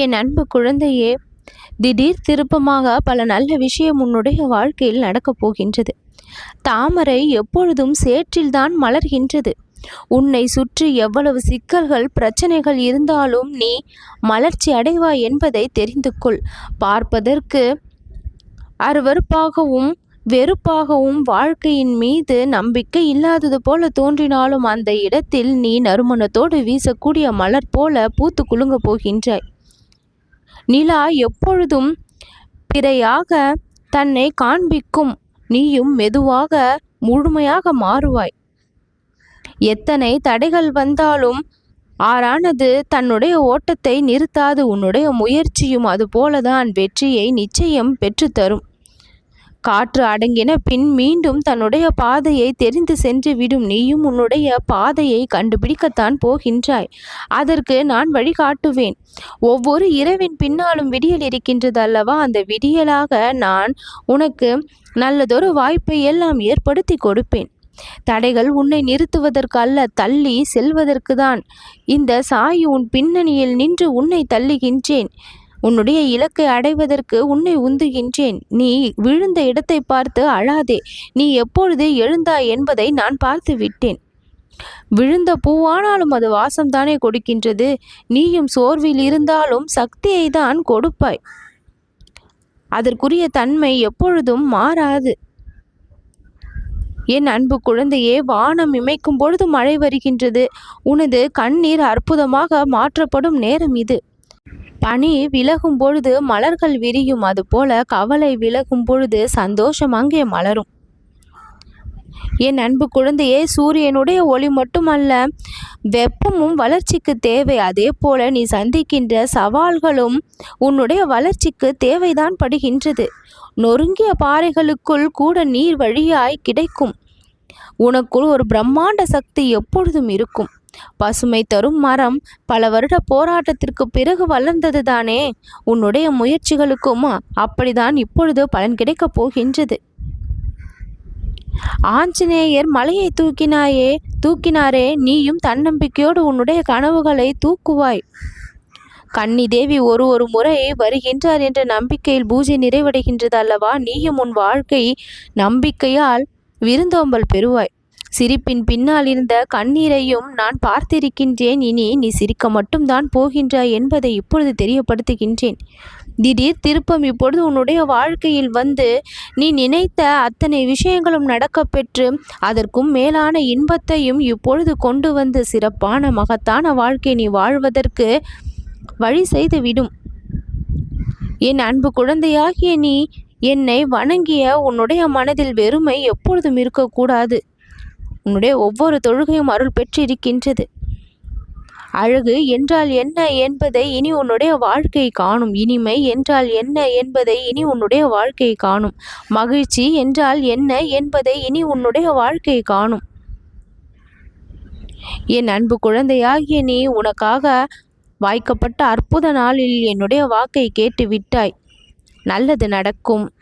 என் அன்பு குழந்தையே திடீர் திருப்பமாக பல நல்ல விஷயம் உன்னுடைய வாழ்க்கையில் நடக்கப் போகின்றது. தாமரை எப்பொழுதும் சேற்றில்தான் மலர்கின்றது. உன்னை சுற்றி எவ்வளவு சிக்கல்கள் பிரச்சனைகள் இருந்தாலும் நீ மலர்ச்சி அடைவாய் என்பதை தெரிந்து கொள். பார்ப்பதற்கு அருவருப்பாகவும் வெறுப்பாகவும் வாழ்க்கையின் மீது நம்பிக்கை இல்லாதது போல தோன்றினாலும் அந்த இடத்தில் நீ நறுமணத்தோடு வீசக்கூடிய மலர் போல பூத்து குலுங்கப் போகின்றாய். நிலா எப்பொழுதும் பிறையாக தன்னை காண்பிக்கும். நீயும் மெதுவாக முழுமையாக மாறுவாய். எத்தனை தடைகள் வந்தாலும் ஆறானது தன்னுடைய ஓட்டத்தை நிறுத்தாது. உன்னுடைய முயற்சியும் அதுபோலதான். வெற்றியை நிச்சயம் பெற்றுத்தரும். காற்று அடங்கின பின் மீண்டும் தன்னுடைய பாதையை தெரிந்து சென்று விடும் நீயும் உன்னுடைய பாதையை கண்டுபிடிக்கத்தான் போகின்றாய். அதற்கு நான் வழிகாட்டுவேன் ஒவ்வொரு இரவின் பின்னாலும் விடியல் இருக்கின்றது அல்லவா அந்த விடியலாக நான் உனக்கு நல்லதொரு வாய்ப்பை எல்லாம் ஏற்படுத்தி கொடுப்பேன். தடைகள் உன்னை நிறுத்துவதற்கு அல்ல தள்ளி செல்வதற்கு தான் இந்த சாய் உன் பின்னணியில் நின்று உன்னை தள்ளுகின்றேன். உன்னுடைய இலக்கை அடைவதற்கு உன்னை உந்துகின்றேன். நீ விழுந்த இடத்தை பார்த்து அழாதே. நீ எப்பொழுது எழுந்தாய் என்பதை நான் பார்த்து விட்டேன் விழுந்த பூவானாலும் அது வாசம்தானே கொடுக்கின்றது. நீயும் சோர்வில் இருந்தாலும் சக்தியை தான் கொடுப்பாய். அதற்குரிய தன்மை எப்பொழுதும் மாறாது. என் அன்பு குழந்தையே வானம் இமைக்கும் பொழுது மழை வருகின்றது. உனது கண்ணீர் அற்புதமாக மாற்றப்படும் நேரம் இது. பனி விலகும் பொழுது மலர்கள் விரியும். அதுபோல கவலை விலகும் பொழுது சந்தோஷம் அங்கே மலரும். என் அன்பு குழந்தையே சூரியனுடைய ஒளி மட்டுமல்ல வெப்பமும் வளர்ச்சிக்கு தேவை. அதே போல நீ சந்திக்கின்ற சவால்களும் உன்னுடைய வளர்ச்சிக்கு தேவைதான் படுகின்றது. நொறுங்கிய பாறைகளுக்குள் கூட நீர் வழியாய் கிடைக்கும். உனக்குள் ஒரு பிரம்மாண்ட சக்தி எப்பொழுதும் இருக்கும். பசுமை தரும் மரம் பல வருட போராட்டத்திற்கு பிறகு வளர்ந்தது தானே உன்னுடைய முயற்சிகளுக்கும் அப்படிதான் இப்பொழுது பலன் கிடைக்கப் போகின்றது. ஆஞ்சநேயர் மலையை தூக்கினாயே தூக்கினாரே நீயும் தன்னம்பிக்கையோடு உன்னுடைய கனவுகளை தூக்குவாய். கன்னி தேவி ஒரு ஒரு முறை வருகின்றார் என்ற நம்பிக்கையில் பூஜை நிறைவடைகின்றது அல்லவா நீயும் உன் வாழ்க்கை நம்பிக்கையால் விருந்தோம்பல் பெறுவாய். சிரிப்பின் பின்னால் இருந்த கண்ணீரையும் நான் பார்த்திருக்கின்றேன். இனி நீ சிரிக்க மட்டும்தான் போகின்றாய் என்பதை இப்பொழுது தெரியப்படுத்துகின்றேன். திடீர் திருப்பம் இப்பொழுது உன்னுடைய வாழ்க்கையில் வந்து நீ நினைத்த அத்தனை விஷயங்களும் நடக்கப்பெற்று அதற்கும் மேலான இன்பத்தையும் இப்பொழுது கொண்டு வந்து சிறப்பான மகத்தான வாழ்க்கை நீ வாழ்வதற்கு வழி செய்து விடும் என் அன்பு குழந்தையாகிய நீ என்னை வணங்கிய உன்னுடைய மனதில் வெறுமை எப்பொழுதும் இருக்கக்கூடாது. உன்னுடைய ஒவ்வொரு தொழுகையும் அருள் பெற்றிருக்கின்றது. அழகு என்றால் என்ன என்பதை இனி உன்னுடைய வாழ்க்கை காணும். இனிமை என்றால் என்ன என்பதை இனி உன்னுடைய வாழ்க்கை காணும். மகிழ்ச்சி என்றால் என்ன என்பதை இனி உன்னுடைய வாழ்க்கை காணும். என் அன்பு குழந்தையாகிய நீ உனக்காக வாய்க்கப்பட்ட அற்புத நாளில் என்னுடைய வாக்கை கேட்டு விட்டாய் நல்லது நடக்கும்.